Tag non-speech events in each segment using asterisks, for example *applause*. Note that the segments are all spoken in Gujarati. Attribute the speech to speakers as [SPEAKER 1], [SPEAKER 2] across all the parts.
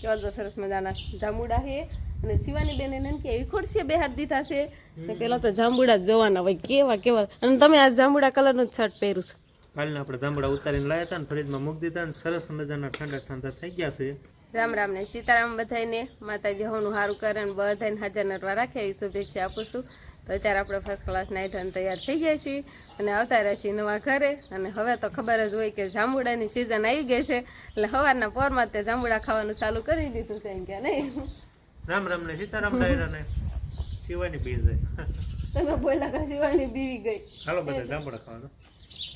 [SPEAKER 1] કેવા તો સરસ મજાના જાંબુડા છે. અને શિવાની બેન એને કે એવી ખોડશે બે હાથ દીધા છે. ને પેલા તો જાંબુડા જોવાના હોય કેવા કેવા. અને તમે આ જાંબુડા કલરનું શર્ટ પહેર્યું છે.
[SPEAKER 2] કાલના આપણે જાંબુડા ઉતારીને લાયા હતા ને ફ્રીજમાં મૂકી દીધા ને સરસ મજાના ઠંડા ઠંડા થઈ ગયા છે.
[SPEAKER 1] રામ રામ ને સીતારામ બધાને માતાજી હોનું સારું કરે અને બધાને હાજર નરવા રાખે એવી શુભેચ્છા આપું છું. તો અત્યારે આપણે ફર્સ્ટ ક્લાસ નાઈ ધોઈને તૈયાર થઈ ગયા છીએ અને આવતા રહ્યા છીએ નવા ઘરે. અને હવે તો ખબર જ હોય કે જાંબુડાની સિઝન આવી ગઈ છે. એટલે સવારના પોરમાં તે જાંબુડા ખાવાનું ચાલુ કરી દીધું છે એમ કે નહીં?
[SPEAKER 2] રામ રામ ને સીતારામ ડાયરાને શિવાની બી જાય
[SPEAKER 1] તમે બોલા કા શિવાની બીવી ગઈ.
[SPEAKER 2] હાલો બધા જાંબુડા ખાવાનું.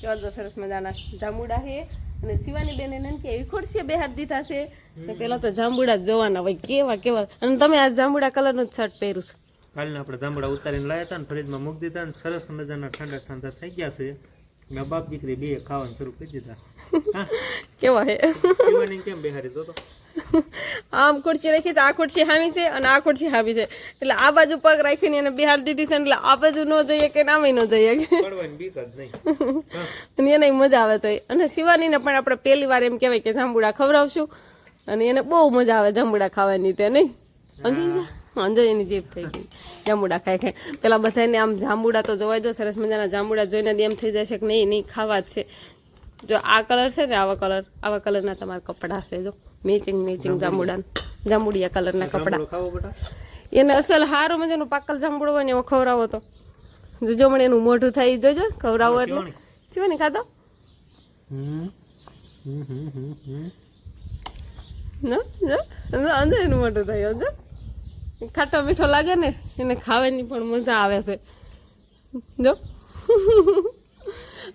[SPEAKER 1] કેવા સરસ મજાના જાંબુડા છે. અને શિવાની બેન એને કે એવી ખુરશીએ બે હાથ દીધા છે. પેલા તો જાંબુડા જ જોવાના હોય કેવા કેવા. અને તમે આ જાંબુડા કલરનું જ શર્ટ પહેર્યું છે.
[SPEAKER 2] કાલના આપણે ધામડા ઉતારીને લાવ્યા હતા ને ફ્રીજમાં મૂકી દીધા ને સરસ મજાના ઠંડા ઠંડા થઈ ગયા છે. મેં બાપ દીકરી બે ખાવાનું શરૂ કરી દીધા. *laughs*
[SPEAKER 1] કેવા હે?
[SPEAKER 2] શિવાની કેમ બેહારી તો
[SPEAKER 1] આમ ખુરશી રાખી આ ખુરશી હામી છે અને આ ખુરશી હામી છે. એટલે આ બાજુ પગ રાખીને એને બિહાર દીધી છે એટલે આ બાજુ ન જઈએ કે નામે ન જઈએ. *laughs* અને એને મજા આવે તો અને શિવાનીને પણ આપણે પહેલી વાર એમ કહેવાય કે જાંબુડા ખવડાવશું. અને એને બહુ મજા આવે જાંબુડા ખાવાની તે નહીં? સમજી જા અંજય એની જીભ થઈ ગઈ. જાંબુડા ખાઈ ખાઈ પેલા બધાને આમ જાંબુડા તો જોવાય જો સરસ મજાના જાંબુડા જોઈને એમ થઈ જશે કે નહીં નહીં ખાવા જ છે. જો આ કલર છે ને આવા કલર આવા કલરના તમારા કપડાં છે જો. Matching matching જાંબુડા. જાંબુડિયા કલરના કપડાં. એને અસલ હારો મજાનું પાકલ જાંબુડો હોય ને એવો ખવડાવો તો. જોજો મને એનું મોઢું થાય જોજો ખવડાવો એટલે. જો ને ખાધો? ના એનું મોઢું થાય જો. ખાટો મીઠો લાગે ને એને ખાવાની પણ મજા આવે છે. જો.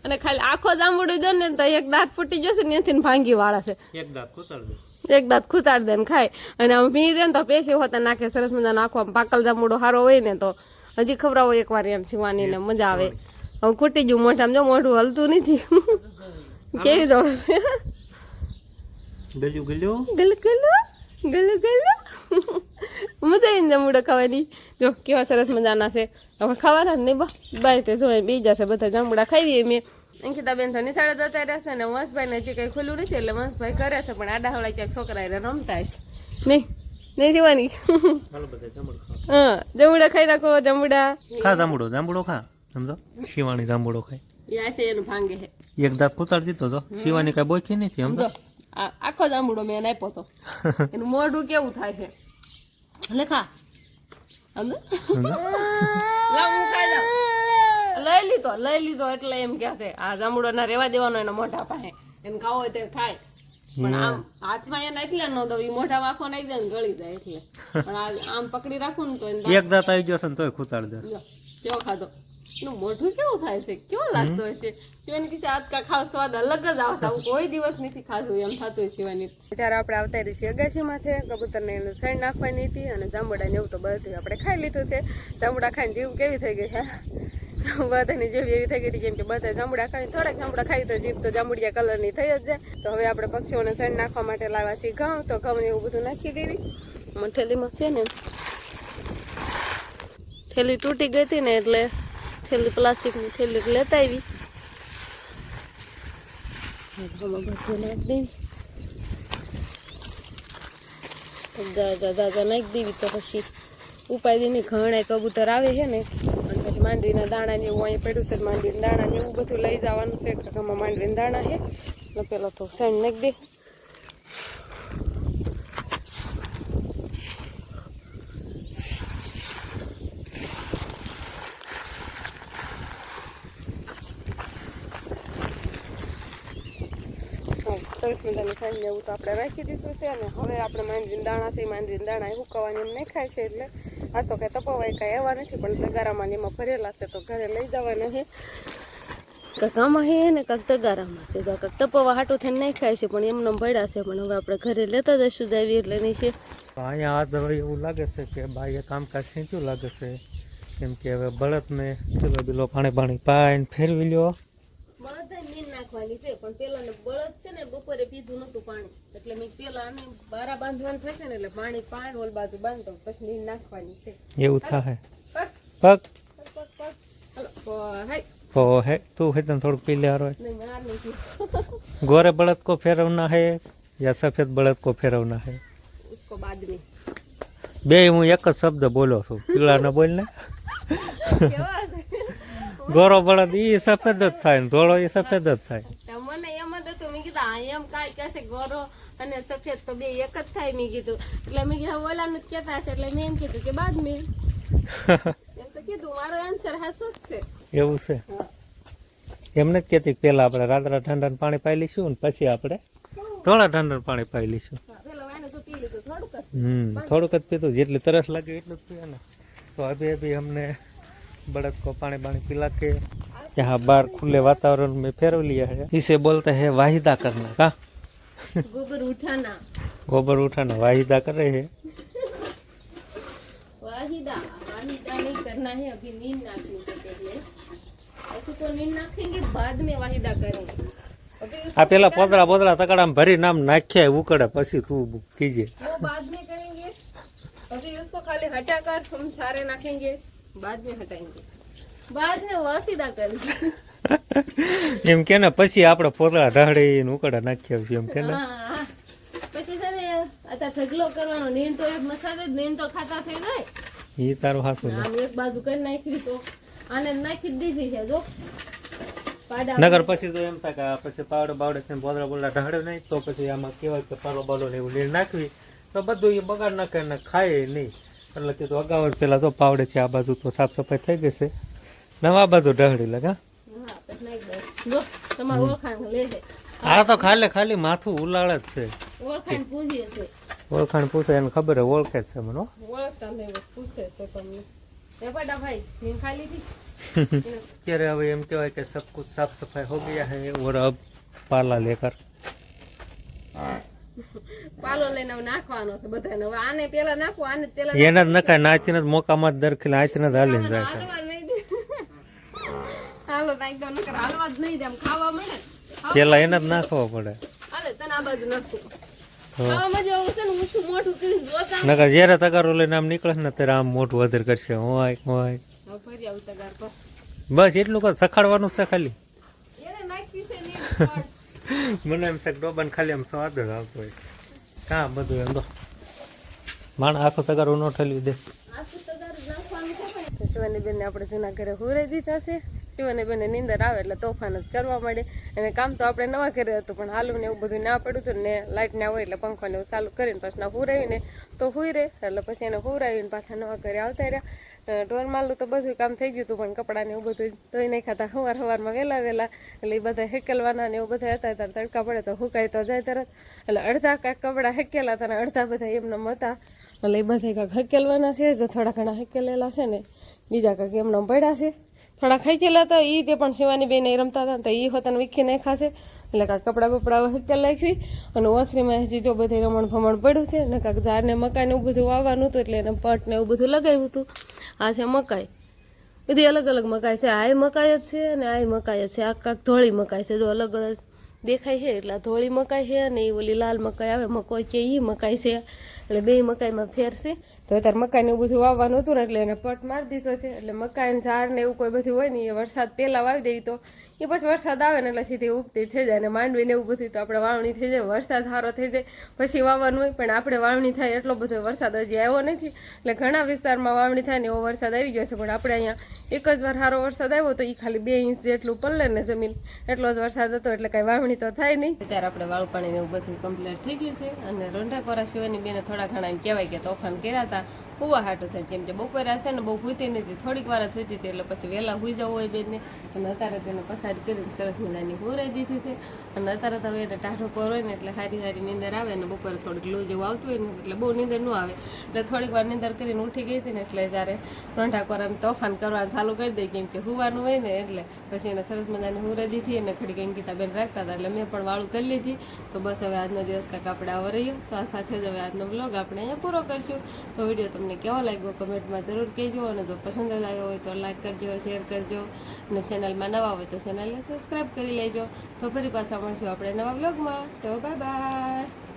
[SPEAKER 1] અને ખાલી આખો જાંબુડું જો ને તો એક દાંત ફૂટી જશે ને ત્યાંથી ભાંગી વાળા છે.
[SPEAKER 2] એક દાંત કૂતર દે.
[SPEAKER 1] એક દાંત ખૂતાડ દે ને ખાય. અને આમ પી દે ને તો પેશી હોતા નાખે સરસ મજાનો આખો આમ પાકલ જાંબુડો સારો હોય ને તો હજી ખવડાવો એકવાર એમ છીવાની ને મજા આવે. હવે ખૂટી ગયું મોઢામાં જો મોઢું હલતું નથી. *laughs* કેવી દો
[SPEAKER 2] ગલ્યું ગલ્યું
[SPEAKER 1] ગલ ગલ ગલ ગલ. મજા આવીને જાંબુડા ખાવાની. જો કેવા સરસ મજાના છે. હવે ખાવાના જ નહીં બાય તે જોઈએ બી જશે બધા. જાંબુડા ખાઈએ મેં અંકિતા બેન તો નિશાળે જતા રહેશે ને વંશભાઈ ને હજી કંઈ ખુલ્લું નથી એટલે વંશભાઈ કરે છે પણ આડા હવડા ક્યાંક છોકરા એને રમતા છે નહીં. નહીં જીવાની. હા જાંબુડા ખાઈ નાખો જાંબુડા.
[SPEAKER 2] ખા જાંબુડો જાંબુડો ખા. સમજો? શિવાણી જાંબુડો ખાય.
[SPEAKER 1] યાથી એનું ભાંગે છે.
[SPEAKER 2] એક દાંત કૂતર દીધો તો શિવાની કઈ બોચી નથી સમજો.
[SPEAKER 1] આખો જાંબુડો મેં એને આપ્યો તો. *laughs* એનું મોઢું કેવું થાય છે? લે ખા. સમજો *laughs* લાવ હું ખાઈ જાઉં. લઈ લીધો લઈ લીધો એટલે એમ કે છે આ જાંબુડો ના રેવા દેવાનો એના મોઢા પાસે. એને ખાવો હોય તે ખાય. પણ આમ હાથમાં એને એટલે ન દઉં એ મોઢા આખો નાખી દે ને ગળી જાય એટલે. *laughs* પણ આમ પકડી રાખું ને તો
[SPEAKER 2] એક દાંત આવી જશે ને તોય ખૂતાડ દે.
[SPEAKER 1] કેવો ખાધો? એનું મોઢું કેવું થાય છે? કેવો લાગતો હશે શિવાની કિસે આજ કા ખાવ સ્વાદ અલગ જ આવશે. આવું કોઈ દિવસ નથી ખાધું એમ થતું હોય શિવાની. અત્યારે આપણે આવતા રહી છીએ અગાશીમાં છે. કબૂતરને એને સણ નાખવાની હતી અને જાંબુડા ને એવું તો બધું આપણે ખાઈ લીધું છે. જાંબુડા ખાઈને જીવ કેવી થઈ ગઈ છે? બધાની જેવી એવી થઈ ગઈ હતી કેમ કે બધા જાંબુડા ખાઈ થોડાક જાંબુડા ખાઈ તો જીભ તો જાંબુડિયા કલરની થઈ જ જાય. તો હવે આપણે પક્ષીઓને સણ નાખવા માટે લાવવા છીએ ઘઉં. તો ઘઉં ને એવું બધું નાખી દેવી. મઠેલીમાં છે ને થેલી તૂટી ગઈ હતી ને એટલે થેલી પ્લાસ્ટિકની થેલી લેતા આવી. દાદા નાખી દેવી તો પછી ઉપાય દીની ઘણા કબૂતર આવે છે ને, અને પછી માંડવીના દાણા ને એવું અહીંયા પડ્યું છે માંડવીના દાણા ને એવું બધું લઈ જવાનું છે. કાકામાં માંડવીના દાણા છે. ને પેલા તો સેન્ડ નાખી દે. હા, મિનિટની સાંજને એવું તો આપણે રાખી દીધું છે અને હવે આપણે માંડવીના દાણા છે માંડવીના દાણા એ હુકવવાની એમ નહીં ખાય છે એટલે આજ તો કંઈ તપાવાય કાંઈ એવા નથી પણ તગારામાં એમાં ભરેલા છે તો ઘરે લઈ જવાના છે. કાંક આમાં છે ને કાંક તગારામાં છે તો કાંક તપાવા હાટું થઈને ખાય છે પણ એમને ભર્યા છે પણ હવે આપણે ઘરે લેતા જઈશું જાવી એટલે નહીં છે.
[SPEAKER 2] અહીંયા આજ હવે એવું લાગે છે કે બાઈએ કામકાજ ખેંચ્યું લાગે છે કેમ કે હવે બળદને કિલો બિલો પાણી પાણી પાઈને ફેરવી લ્યો.
[SPEAKER 1] નાખવાની છે પણ પેલા ને બળદ છે ને બપોરે પીધું નતું પાણી. એટલે મેં પેલા આને બારા બાંધવાનું થશે ને એટલે પાણી પાણ ઓલ બાજુ બાંધો પછી નીર નાખવાની છે.
[SPEAKER 2] એવું થાય.
[SPEAKER 1] પગ.
[SPEAKER 2] પગ.
[SPEAKER 1] પગ પગ હલો હાય
[SPEAKER 2] હે તું હે તને થોડુંક પી ગોરે બળદ કો ફેરવના હે યા સફેદ બળદ કો ફેરવના
[SPEAKER 1] હે?
[SPEAKER 2] બે હું એક જ શબ્દ બોલો છું. પીળા ન બોલ ને ગોરો બળદ ઈ સફેદ જ થાય ને ધોળો ઈ સફેદ જ થાય.
[SPEAKER 1] મને એમ જ હતું મેં કીધું આ એમ કાંઈ કહેશે ગોરો અને સફેદ તો બે એક જ થાય મેં કીધું. એટલે મેં કીધું ઓલાનું જ કહેતા હશે એટલે મેં એમ કીધું કે બાદ મેં. *laughs* એમ તો કીધું મારો આન્સર હાસો જ છે.
[SPEAKER 2] એવું છે? એમને જ કહેતી પેલા આપણે રાત્રે ઠંડા પાણી પાઈ લઈશું પછી આપણે થોડા ઠંડા પાણી પાઈ લઈશું. હમ થોડુંક જ પીધું જેટલી તરસ લાગે એટલું જ પીએ ને તો અભી અભી અમને बड़द को पानी पानी पिला के यहाँ बाहर खुले वातावरण में फेरव लिया है इसे बोलते हैं वाहिदा करना का
[SPEAKER 1] गोबर उठाना
[SPEAKER 2] गोबर उठाना वाहिदा कर रहे हैं
[SPEAKER 1] वाहिदा वाहिदा नहीं करना है अभी नींद नाखनी है पहले ऐसे तो नींद नाखेंगे बाद में वाहिदा करेंगे अभी
[SPEAKER 2] આ પેલા પોદરા પોદરા તકડામાં ભરી નામ નાખ્યા ઉકળે પછી તું કીજે
[SPEAKER 1] वो बाद में करेंगे अभी उसको खाली हटा कर हम सारे नाखेंगे बाद में हटाएंगे बाद में वासीदा करेंगे
[SPEAKER 2] એમ કે ને પછી આપણે પોદરા ઢાળી ઉકળે નાખ્યા છીએ એમ કે ને
[SPEAKER 1] હા, હા. પછી છે ને અત્યારે ઢગલો કરવાનો નીંદ તો એક મસાલે જ નીંદ તો ખાતા થઈ જાય
[SPEAKER 2] એ તારું હાસું
[SPEAKER 1] આમ એક બાજુ કરી નાખી તો આને નાખી જ દીધી છે જો પાડા
[SPEAKER 2] નગર પછી તો એમ થાય કે આ પછી પાવડે બાવડે થઈને પોદરા બોદરા ઢાળે નહીં તો પછી આમાં કહેવાય કે પાલો બાલો ને એવું લીલ નાખવી તો બધું એ બગાડ નાખે ને ખાય નહીં એટલે કીધું અગાઉ પેલા તો પાવડે છે આ બાજુ તો સાફ સફાઈ થઈ ગઈ છે. નવા બાજુ ઢહડી લગા
[SPEAKER 1] હા,
[SPEAKER 2] તો ખાલી ખાલી માથું ઉલાળ જ છે.
[SPEAKER 1] ઓળખાણ પૂછીએ છે.
[SPEAKER 2] ઓળખાણ પૂછે એને ખબર હે ઓળખે છે મને
[SPEAKER 1] પૂછે છે તમને.
[SPEAKER 2] અત્યારે *laughs* હવે એમ કહેવાય કે સબ કુછ સાફ સફાઈ હો ગયા હે ઓર અબ પાલા લેકર.
[SPEAKER 1] પાલો લઈને નાખવાનો છે બધાને. હવે આને પેલા નાખો આને જ પેલા
[SPEAKER 2] એને જ નખાય નાચીને જ મોકામાં જ આચીને જ હાલીને જાય છે.
[SPEAKER 1] હાલવા નહીં દે. હાલો નાખી દો નકર હાલવા જ નહીં દે ખાવા મળે.
[SPEAKER 2] પેલા એને જ નાખવો પડે.
[SPEAKER 1] હાલે તને આ બાજુ નાખું.
[SPEAKER 2] નકર જ્યારે તગારો લઈને આમ નીકળે ને ત્યારે આમ મોટું વધારે કરશે. હોય હોય. બસ એટલું કર સખાડવાનું છે ખાલી. *laughs* મને એમ છે ડોબાને ખાલી આમ સ્વાદ જ આવતો હોય. કાં બધું એમ તો. માણ આખો તગારો ન ઠલવી દે.
[SPEAKER 1] આખું તગાર નાખવાનું છે પણ શિવાની બેનને આપણે જૂના ઘરે હુરાઈ દીધા છે. શિવાની બેનને નીંદર આવે એટલે તોફાન જ કરવા માંડે. અને કામ તો આપણે નવા ઘરે હતું, પણ હાલું ને એવું બધું ના પડ્યું હતું ને લાઇટ ના હોય એટલે પંખો ને એવું ચાલુ કરીને પાછા હુરાવીને તો હુઈ રહે એટલે પછી એને હુરાવીને પાછા નવા ઘરે આવતા રહ્યા. ઢોર માલું તો બધું કામ થઈ ગયું હતું, પણ કપડાને એવું બધું ધોઈ નહીં ખાતા સવાર સવારમાં વહેલા વહેલા, એટલે એ બધા હેકેલવાના ને એવું બધા હતા, ત્યારે તડકા પડે તો હુકાય તો જાય તરત. એટલે અડધા કાંઈક કપડાં હેકેલા હતા ને અડધા બધા એમના હતા. એટલે એ બધા કાંઈક હેકેલવાના છે, જો થોડા ઘણા હેકેલેલા છે ને, બીજા કાંઈક એમના પડ્યા છે. થોડા ખેંચેલા હતા એ તે પણ શિવાની બેન રમતા હતા તો એ હોતાને વીખી નાખ્યા છે. એટલે કાંક કપડાં બપડા હેકેલ નાખવી અને ઓસરીમાં હજી જો બધે રમણ ભમણ પડ્યું છે ને કાંક ઝાડને મકાઈને એવું બધું વાવવાનું હતું એટલે એને પટ ને એવું બધું લગાવ્યું હતું. આ છે મકાઈ. બધી અલગ અલગ મકાઈ છે. આ મકાઈ જ છે અને આ મકાઈ જ છે. આ કાંક ધોળી મકાઈ છે. જો અલગ અલગ દેખાય છે એટલે આ ધોળી મકાઈ છે અને એ ઓલી લાલ મકાઈ આવે, મકોઈ છે એ મકાઈ છે. એટલે બે મકાઈમાં ફેર છે. તો અત્યારે મકાઈને એવું બધું વાવવાનું હતું ને એટલે એને પટ મારી દીધો છે. એટલે મકાઈ ઝાડ ને એવું કોઈ બધું હોય ને એ વરસાદ પહેલાં વાવી દેવી તો એ પછી વરસાદ આવે ને એટલે સીધી ઉગતી થઈ જાય ને માંડવીને એવું બધું તો આપણે વાવણી થઈ જાય, વરસાદ સારો થઈ જાય, પછી વાવવાનું હોય પણ આપણે વાવણી થાય એટલો બધો વરસાદ હજી આવ્યો નથી. એટલે ઘણા વિસ્તારમાં વાવણી થાય ને એવો વરસાદ આવી ગયો છે, પણ આપણે અહીંયા એક જ વાર સારો વરસાદ આવ્યો તો એ ખાલી બે ઇંચ જેટલું પલ્લે ને જમીન, એટલો જ વરસાદ હતો, એટલે કાંઈ વાવણી તો થાય નહીં. ત્યારે આપણે વાળું પાણી એવું બધું કમ્પ્લીટ થઈ ગયું છે અને રોંઢાકોરા સિવાયની બેને થોડા ઘણા એમ કહેવાય કે તોફાન કર્યા હતા, હુવા હાટું થાય કેમ કે બપોરે છે ને બહુ હુતી નથી થોડીક વાર જ હતી એટલે પછી વહેલા હોઈ જવું હોય બેનને, અને અત્યારે તેને પથારી કરીને સરસ મજાની હુરાઈ દીધી છે. અને અત્યારે તો હવે એને ટાઢો પર હોય ને એટલે સારી સારી નીંદર આવે ને બપોરે થોડીક લો જેવું આવતું હોય ને એટલે બહુ નીંદર ન આવે. એટલે થોડીક વાર નીંદર કરીને ઉઠી ગઈ હતી ને એટલે ત્યારે રોંઢા કોરાને તોફાન કરવાનું ચાલુ કરી દઈ કેમ કે હુવાનું હોય ને એટલે પછી એને સરસ મજાની હુરાઈ દીધી અને ઘડીક અંકિતાબેન રાખતા હતા એટલે મેં પણ વાળું કરી લીધી. તો બસ હવે આજનો દિવસ કાંક આપણે આવો રહ્યો તો આ સાથે જ હવે આજનો બ્લોગ આપણે અહીંયા પૂરો કરશું. તો વીડિયો તમને કેવો લાગ્યો કમેન્ટમાં જરૂર કહેજો અને જો પસંદ જ આવ્યો હોય તો લાઈક કરજો, શેર કરજો. અને ચેનલમાં નવા હોય તો ચેનલને સબસ્ક્રાઈબ કરી લેજો. તો ફરી પાછા મળશું આપણે નવા બ્લોગમાં તો બાય બાય